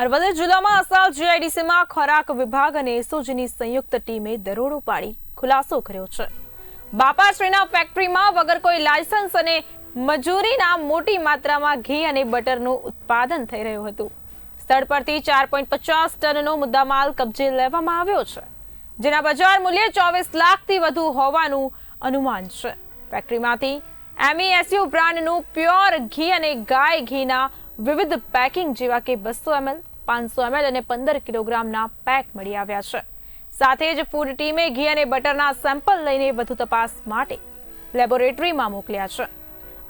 અરવલ્લી જિલ્લામાં અસાલ જીઆઈડીસીમાં ખોરાક વિભાગ અને એસઓજીની સંયુક્ત ટીમે દરોડો પાડી ખુલાસો કર્યો છે. બાપાશ્રીના ફેક્ટરીમાં વગર કોઈ લાયસન્સ અને મજૂરીના મોટી માત્રામાં ઘી અને બટરનું ઉત્પાદન થઈ રહ્યું હતું. સ્થળ પરથી ચાર પોઈન્ટ પચાસ ટનનો મુદ્દામાલ કબજે લેવામાં આવ્યો છે, જેના બજાર મૂલ્ય ચોવીસ લાખથી વધુ હોવાનું અનુમાન છે. ફેક્ટરીમાંથી એમઈએસયુ બ્રાન્ડનું પ્યોર ઘી અને ગાય ઘીના વિવિધ પેકિંગ જેવા કે બસો એમએલ, પાંચસો એમએલ અને પંદર કિલોગ્રામના પેક મળી આવ્યા છે. સાથે જ ફૂડ ટીમે ઘી અને બટરના સેમ્પલ લઈને વધુ તપાસ માટે લેબોરેટરીમાં મોકલ્યા છે.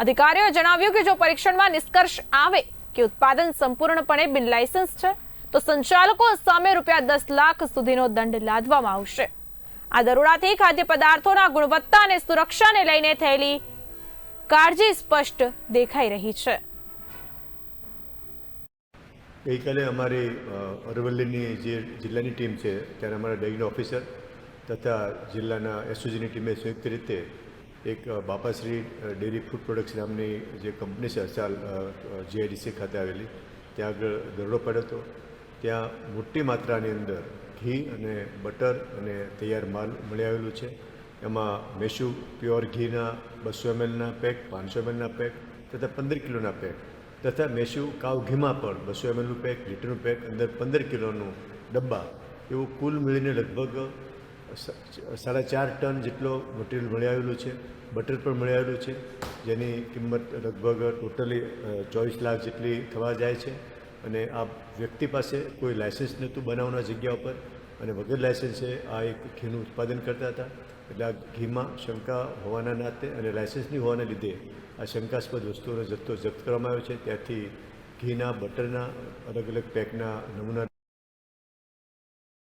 અધિકારીઓએ જણાવ્યું કે જો પરીક્ષણમાં નિષ્કર્ષ આવે કે ઉત્પાદન સંપૂર્ણપણે બિન લાયસન્સ છે, તો સંચાલકો સામે રૂપિયા દસ લાખ સુધીનો દંડ લાદવામાં આવશે. આ દરોડાથી ખાદ્ય પદાર્થોના ગુણવત્તા અને સુરક્ષાને લઈને થયેલી કાળજી સ્પષ્ટ દેખાઈ રહી છે. ગઈકાલે અમારી અરવલ્લીની જે જિલ્લાની ટીમ છે, ત્યારે અમારા ડેગનો ઓફિસર તથા જિલ્લાના એસઓજીની ટીમે સંયુક્ત રીતે એક બાપાશ્રી ડેરી ફૂડ પ્રોડક્ટ્સ નામની જે કંપની છે, અસાલ જીઆઈડીસી ખાતે આવેલી, ત્યાં આગળ દરોડો પડ્યો હતો. ત્યાં મોટી માત્રાની અંદર ઘી અને બટર અને તૈયાર માલ મળી આવેલું છે. એમાં મેસુ, પ્યોર ઘીના, બસો એમએલના પેક, પાંચસો એમએલના પેક તથા પંદર કિલોના પેક તથા મેશુ કાવ ઘીમાં પણ બસો એમએલનું પેક લીટરનું પેક, અંદર પંદર કિલોનું ડબ્બા, એવું કુલ મળીને લગભગ સાડા ચાર ટન જેટલો મટીરિયલ મળી આવેલું છે. બટર પણ મળી આવેલું છે, જેની કિંમત લગભગ ટોટલી ચોવીસ લાખ જેટલી થવા જાય છે. અને આ વ્યક્તિ પાસે કોઈ લાયસન્સ નહોતું બનાવવાના જગ્યા ઉપર અને વગર લાયસન્સે આ એક ઘીનું ઉત્પાદન કરતા હતા. એટલે આ ઘીમાં શંકા હોવાના નાતે અને લાયસન્સની હોવાના લીધે આ શંકાસ્પદ વસ્તુઓનો જથ્થો જપ્ત કરવામાં આવ્યો છે. ત્યાંથી ઘીના, બટરના અલગ અલગ પેકના નમૂના